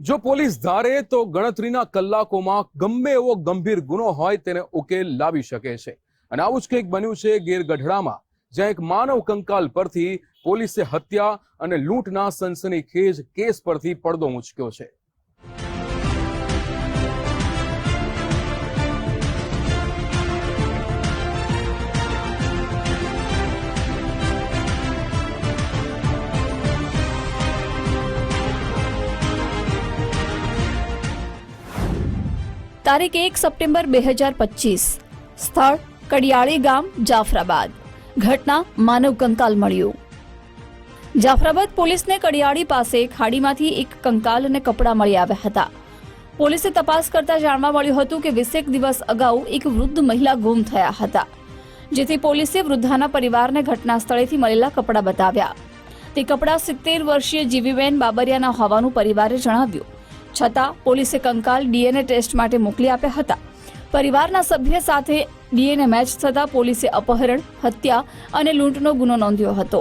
જો પોલીસ ધારે તો ગણતરીના કલાકોમાં ગમે એવો ગંભીર ગુનો હોય તેને ઉકેલ લાવી શકે છે. અને આવું જ કંઈક બન્યું છે ગીર ગઢડામાં જ્યાં એક માનવ કંકાલ પરથી પોલીસે હત્યા અને લૂંટના સનસનીખેજ કેસ પરથી પડદો મૂક્યો છે. તારીખ એક સપ્ટેમ્બર બે હજાર પચીસ. સ્થળ કડિયાળી ગામ જાફરાબાદ. ઘટના માનવ કંકાલ મળ્યું. જાફરાબાદ પોલીસને કડિયાળી પાસે ખાડીમાંથી એક કંકાલ અને કપડાં મળી આવ્યા હતા. પોલીસે તપાસ કરતા જાણવા મળ્યું હતું કે વીસેક દિવસ અગાઉ એક વૃદ્ધ મહિલા ગુમ થયા હતા, જેથી પોલીસે વૃદ્ધાના પરિવારને ઘટના સ્થળેથી મળેલા કપડાં બતાવ્યા. તે કપડાં સિત્તેર વર્ષીય જીવીબેન બાબરિયાના હોવાનું પરિવારે જણાવ્યું. છતાં પોલીસે કંકાલ ડીએનએ ટેસ્ટ માટે મોકલી આપ્યા હતા. પરિવારના સભ્ય સાથે ડીએનએ મેચ થતાં પોલીસે અપહરણ, હત્યા અને લૂંટનો ગુનો નોંધ્યો હતો.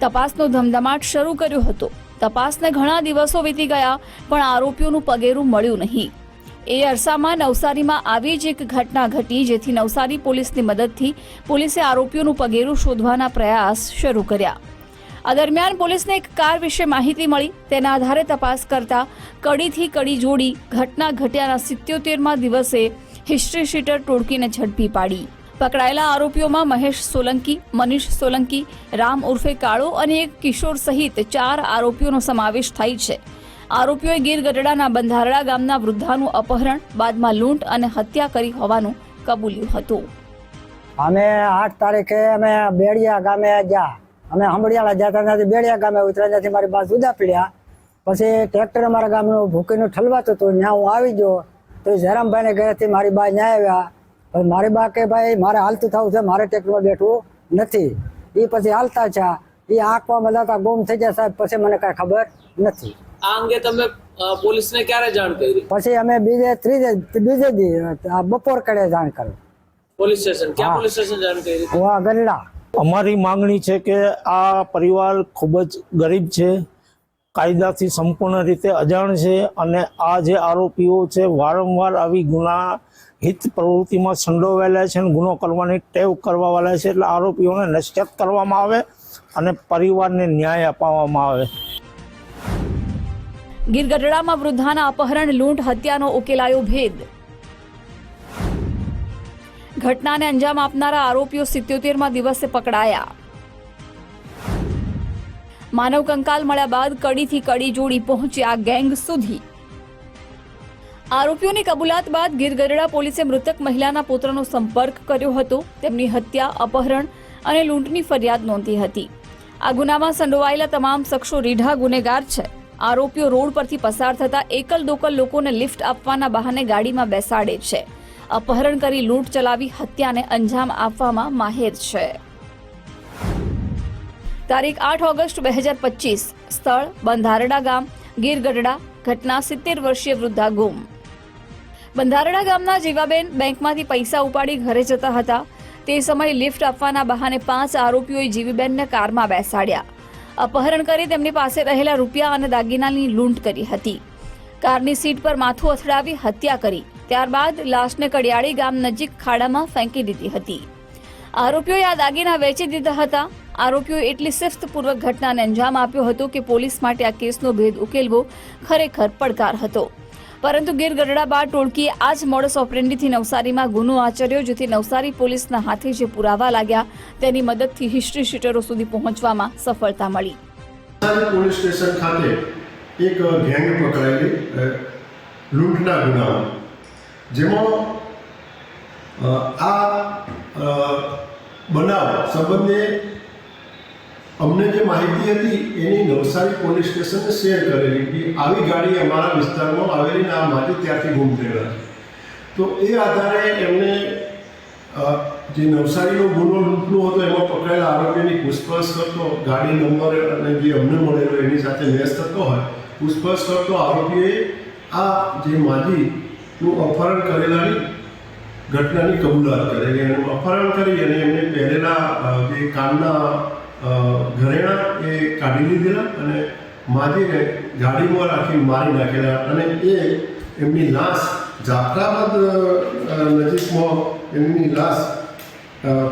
તપાસનો ધમધમાટ શરૂ કર્યો હતો. તપાસને ઘણા દિવસો વીતી ગયા, પણ આરોપીઓનું પગેરું મળ્યું નહીં. એ અરસામાં નવસારીમાં આવી જ એક ઘટના ઘટી જેથી નવસારી પોલીસની મદદથી પોલીસે આરોપીઓનું પગેરું શોધવાના પ્રયાસ શરૂ કર્યા. આ દરમિયાન પોલીસને એક કાર વિશે માહિતી મળી. તેના આધારે તપાસ કરતા કડીથી કડી જોડી ઘટના ઘટ્યાના સિત્યોતેરમાં દિવસે હિસ્ટ્રી શીટર ટોળકીને ઝડપી પાડી. પકડાયેલા આરોપીઓમાં મહેશ સોલંકી, મનીષ સોલંકી, રામ ઉર્ફે કાળો અને એક કિશોર સહિત ચાર આરોપીઓનો સમાવેશ થાય છે. આરોપીઓએ ગીર ગઢડાના બંધારડા ગામના વૃદ્ધાનું અપહરણ, બાદમાં લૂંટ અને હત્યા કરી હોવાનું કબૂલ્યું હતું. અમે આઠ તારીખે અમે બેડિયા ગામે ગયા. અમે હંભળિયાળા જતા ત્યાંથી બેડિયા ગામે ઉતર્યા ત્યાંથી મારી બા જુદા પડ્યા. પછી ટ્રેક્ટર અમારા ગામનું ભૂકીનું ઠલવાતું હતું ત્યાં હું આવી ગયો. તો એ જરામભાઈને ઘરેથી મારી બા ન્યાય આવ્યા. પછી મારી બા કે ભાઈ મારે હાલતું થવું છે મારે ટ્રેક્ટરમાં બેઠવું નથી. એ પછી હાલતા છે એ આંકવામાં જતા ગુમ થઈ ગયા સાહેબ પછી મને કાંઈ ખબર નથી. આ અંગે તમે પોલીસને ક્યારે જાણ કરી? પછી અમે બીજે ત્રીજે બીજે દી આ બપોર કડે જાણ કરી. પોલીસ સ્ટેશન ક્યાં પોલીસ સ્ટેશન જાણ કરી? ગલ્લા. અમારી માંગણી છે કે આ પરિવાર ખૂબ જ ગરીબ છે, કાયદાથી સંપૂર્ણ રીતે અજાણ છે અને આ જે આરોપીઓ છે વારંવાર આવી ગુના હિત પ્રવૃત્તિમાં સંડોવાયેલા છે અને ગુનો કરવાની ટેવ કરવાવાળા છે એટલે આરોપીઓને નશ્યત કરવામાં આવે અને પરિવારને ન્યાય અપાવવામાં આવે. ગીર ગઢડામાં વૃદ્ધાના અપહરણ, લૂંટ, હત્યાનો ઉકેલાયો ભેદ. ઘટનાને અંજામ આપનારા આરોપીઓ સિત્યોતેરમાં દિવસે પકડાયા. માનવ કંકાલ મળ્યા બાદ કડીથી કડી જોડી પહોંચ્યા ગેંગ સુધી. આરોપીઓની કબૂલાત બાદ ગીરગઢડા પોલીસે મૃતક મહિલાના પુત્રનો સંપર્ક કર્યો હતો. તેમની હત્યા, અપહરણ અને લૂંટની ફરિયાદ નોંધી હતી. આ ગુનામાં સંડોવાયેલા તમામ શખ્સો રીઢા ગુનેગાર છે. આરોપીઓ રોડ પરથી પસાર થતા એકલ દોકલ લોકોને લિફ્ટ આપવાના બહાને ગાડીમાં બેસાડે છે. અપહરણ કરી લૂંટ ચલાવી હત્યાને અંજામ આપવામાં માહેર છે. તારીખ આઠ ઓગસ્ટ બે હજાર પચીસ, સ્થળ બંધારડા ગામ ગીર ગઢડા ઘટના સિત્તેર વર્ષીય વૃદ્ધા ગુમ. બંધારડા ગામના જીવાબેન બેંકમાંથી પૈસા ઉપાડી ઘરે જતા હતા. તે સમયે લિફ્ટ આપવાના બહાને પાંચ આરોપીઓએ જીવીબેનને કારમાં બેસાડ્યા. અપહરણ કરી તેમની પાસે રહેલા રૂપિયા અને દાગીનાની લૂંટ કરી હતી. કારની સીટ પર માથું અથડાવી હત્યા કરી. ત્યારબાદ લાશને કડિયાળી ગામ નજીક ખાડામાં ફેંકી દીધી હતી. આરોપીઓએ આ દાગીના વેચી દીધા હતા. આરોપીઓએ એટલી શિસ્તપૂર્વક ઘટનાને અંજામ આપ્યો હતો કે પોલીસ માટે આ કેસનો ભેદ ઉકેલવો ખરેખર પડકાર હતો. પરંતુ ગીર ગઢડા બાદ ટોળકીએ આ જ મોડસ ઓપરેન્ડીથી નવસારીમાં ગુનો આચર્યો, જેથી નવસારી પોલીસના હાથે જે પુરાવા લાગ્યા તેની મદદથી હિસ્ટ્રી શીટરો સુધી પહોંચવામાં સફળતા મળી. પોલીસ સ્ટેશન ખાતે એક ગેંગ પકડાયેલી લૂંટના ગુનાઓ. જેમાં આ બનાવ સંબંધે અમને જે માહિતી હતી, એની નવસારી પોલીસ સ્ટેશને શેર કરેલી કે આવી ગાડી અમારા વિસ્તારમાં આવેલી ને આ માટી ત્યાંથી ગુમ થયેલા છે. તો એ આધારે એમને જે નવસારીનો ગુનો લૂંટનો હતો, એમાં પકડાયેલા આરોપીની પૂછપરછ કરતો ગાડી નંબર અને જે અમને મળેલો એની સાથે લેસ થતો હોય, પૂછપરછ કરતો આરોપીએ આ જે માજીનું અપહરણ કરેલાની ઘટનાની કબૂલાત કરેલી એનું અપહરણ કરી અને એમને પહેરેલા જે કાનના ઘરેણા એ કાઢી લીધેલા અને માજીને ગાડીમાં રાખી મારી નાખેલા અને એ એમની લાશ જાફરાબાદ નજીકમાં એમની લાશ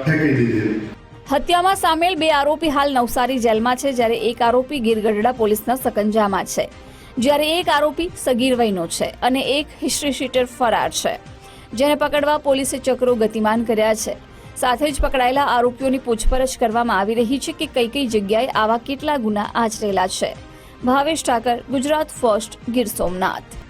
ફેંકી દીધેલી. હત્યામાં સામેલ બે આરોપી હાલ નવસારી જેલમાં છે, જ્યારે એક આરોપી ગીરગઢડા પોલીસના સકંજામાં છે. જ્યારે એક આરોપી સગીર વયનો છે અને એક હિસ્ટ્રી શીટર ફરાર છે. જેને પકડવા પોલીસે ચક્રો ગતિમાન કર્યા છે. સાથે જ પકડાયેલા આરોપીઓની પૂછપરછ કરવામાં આવી રહી છે કે કઈ કઈ જગ્યાએ આવા કેટલા ગુના આચરેલા છે. ભાવેશ ઠાકર, ગુજરાત ફર્સ્ટ ગીર સોમનાથ.